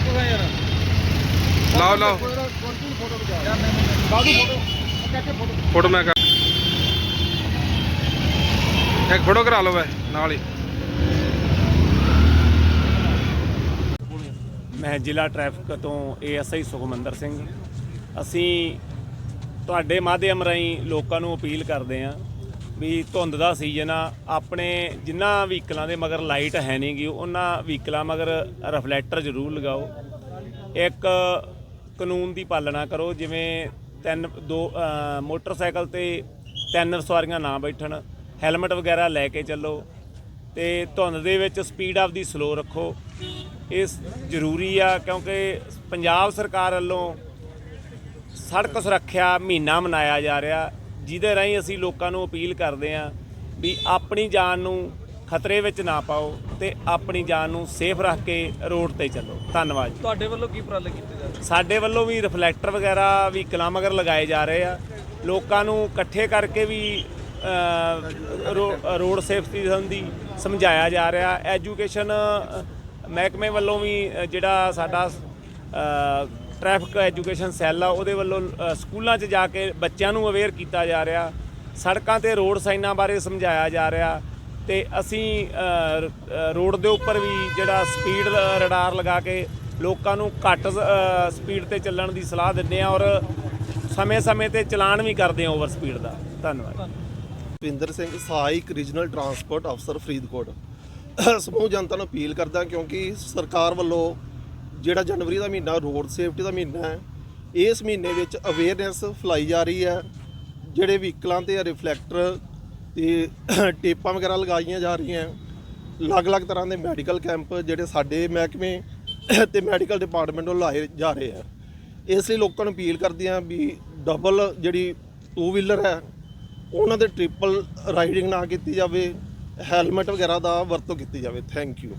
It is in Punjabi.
ਦੇਖੋਗਾ ਯਾਰ। ਲਾਓ ਲਾਓ। ਫੋਟੋ ਮੈਂ ਕਰ ਇੱਕ ਫੋਟੋ ਕਰਾ ਲਓ ਵੈ ਨਾਲ ਹੀ। ਮੈਂ ਜ਼ਿਲ੍ਹਾ ਟ੍ਰੈਫਿਕ ਤੋਂ ਏਐਸਆਈ ਸੁਖਮੰਦਰ ਸਿੰਘ। ਅਸੀਂ ਤੁਹਾਡੇ ਮਾਧਿਅਮ ਰਾਹੀਂ ਲੋਕਾਂ ਨੂੰ ਅਪੀਲ ਕਰਦੇ ਹਾਂ ਵੀ ਧੁੰਦ ਦਾ ਸੀਜ਼ਨ ਆ, ਆਪਣੇ ਜਿਨ੍ਹਾਂ ਵਹੀਕਲਾਂ ਦੇ ਮਗਰ ਲਾਈਟ ਹੈ ਨਹੀਂਗੀ ਉਹਨਾਂ ਵਹੀਕਲਾਂ ਮਗਰ ਰਿਫਲੈਕਟਰ ਜ਼ਰੂਰ ਲਗਾਓ। ਇੱਕ ਕਾਨੂੰਨ ਦੀ ਪਾਲਣਾ ਕਰੋ, ਜਿਵੇਂ ਤਿੰਨ, ਦੋ ਮੋਟਰਸਾਈਕਲ ਤੇ ਤਿੰਨ ਸਵਾਰੀਆਂ ਨਾ ਬੈਠਣ, ਹੈਲਮਟ ਵਗੈਰਾ ਲੈ ਕੇ ਚੱਲੋ, ਤੇ ਧੁੰਦ ਦੇ ਵਿੱਚ ਸਪੀਡ ਆਪਦੀ ਸਲੋ ਰੱਖੋ। ਇਹ ਜ਼ਰੂਰੀ ਆ, ਕਿਉਂਕਿ ਪੰਜਾਬ ਸਰਕਾਰ ਵੱਲੋਂ ਸੜਕ ਸੁਰੱਖਿਆ ਮਹੀਨਾ ਮਨਾਇਆ ਜਾ ਰਿਹਾ। ਜਿਹਦੇ ਰਾਹੀਂ ਅਸੀਂ ਲੋਕਾਂ ਨੂੰ ਅਪੀਲ ਕਰਦੇ ਹਾਂ ਵੀ ਆਪਣੀ ਜਾਨ ਨੂੰ ਖਤਰੇ ਵਿੱਚ ਨਾ ਪਾਓ ਤੇ ਆਪਣੀ ਜਾਨ ਨੂੰ ਸੇਫ ਰੱਖ ਕੇ ਰੋਡ ਤੇ ਚੱਲੋ। ਧੰਨਵਾਦ ਜੀ। ਤੁਹਾਡੇ ਵੱਲੋਂ ਕੀ ਉਪਰਾਲੇ ਕੀਤੇ ਜਾ ਰਹੇ? ਸਾਡੇ ਵੱਲੋਂ ਵੀ ਰਿਫਲੈਕਟਰ ਵਗੈਰਾ ਵੀ ਮਗਰ ਲਗਾਏ ਜਾ ਰਹੇ ਆ। ਲੋਕਾਂ ਨੂੰ ਇਕੱਠੇ ਕਰਕੇ ਵੀ ਰੋਡ ਸੇਫਟੀ ਸੰਬੰਧੀ ਸਮਝਾਇਆ ਜਾ ਰਿਹਾ। ਐਜੂਕੇਸ਼ਨ ਮਹਿਕਮੇ ਵੱਲੋਂ ਵੀ ਜਿਹੜਾ ਸਾਡਾ ਟ੍ਰੈਫਿਕ ਐਜੂਕੇਸ਼ਨ ਸੈੱਲ ਆ, ਉਹਦੇ ਵੱਲੋਂ ਸਕੂਲਾਂ 'ਚ ਜਾ ਕੇ ਬੱਚਿਆਂ ਨੂੰ ਅਵੇਅਰ ਕੀਤਾ ਜਾ ਰਿਹਾ। ਸੜਕਾਂ ਤੇ ਰੋਡ ਸਾਈਨਾਂ ਬਾਰੇ ਸਮਝਾਇਆ ਜਾ ਰਿਹਾ ਤੇ ਅਸੀਂ ਰੋਡ ਦੇ ਉੱਪਰ ਵੀ ਜਿਹੜਾ ਸਪੀਡ ਰਡਾਰ ਲਗਾ ਕੇ ਲੋਕਾਂ ਨੂੰ ਘੱਟ ਸਪੀਡ ਤੇ ਚੱਲਣ ਦੀ ਸਲਾਹ ਦਿੰਦੇ ਆ ਔਰ ਸਮੇਂ-ਸਮੇਂ ਤੇ ਚਲਾਨ ਵੀ ਕਰਦੇ ਆ ਓਵਰ ਸਪੀਡ ਦਾ। ਧੰਨਵਾਦ। ਭਿੰਦਰ ਸਿੰਘ ਸਹਾਇਕ ਰੀਜਨਲ ਟਰਾਂਸਪੋਰਟ ਅਫਸਰ ਫਰੀਦਕੋਟ। ਸਮੂਹ ਜਨਤਾ ਨੂੰ ਅਪੀਲ ਕਰਦਾ ਕਿਉਂਕਿ ਸਰਕਾਰ ਵੱਲੋਂ ਜਿਹੜਾ ਜਨਵਰੀ ਦਾ ਮਹੀਨਾ ਰੋਡ ਸੇਫਟੀ ਦਾ ਮਹੀਨਾ ਹੈ, ਇਸ ਮਹੀਨੇ ਵਿੱਚ ਅਵੇਅਰਨੈਸ ਫਲਾਈ ਜਾ ਰਹੀ ਹੈ। ਜਿਹੜੇ ਵਹੀਕਲਾਂ ਤੇ ਰਿਫਲੈਕਟਰ ਤੇ ਟੇਪਾਂ ਵਗੈਰਾ ਲਗਾਈਆਂ ਜਾ ਰਹੀਆਂ ਅਲੱਗ-ਅਲੱਗ ਤਰ੍ਹਾਂ ਦੇ ਮੈਡੀਕਲ ਕੈਂਪ ਜਿਹੜੇ ਸਾਡੇ ਮਹਿਕਮੇ ਤੇ ਮੈਡੀਕਲ ਡਿਪਾਰਟਮੈਂਟ ਵੱਲੋਂ ਲਾਏ ਜਾ ਰਹੇ ਆ ਇਸ ਲਈ ਲੋਕਾਂ ਨੂੰ ਅਪੀਲ ਕਰਦੇ ਹਾਂ ਵੀ ਡਬਲ ਜਿਹੜੀ ਟੂ ਵੀਲਰ ਹੈ, ਉਹਨਾਂ ਦੇ ਟ੍ਰਿਪਲ ਰਾਈਡਿੰਗ ਨਾ ਕੀਤੀ ਜਾਵੇ। ਹੈਲਮਟ ਵਗੈਰਾ ਦਾ ਵਰਤੋਂ ਕੀਤੀ ਜਾਵੇ। Thank you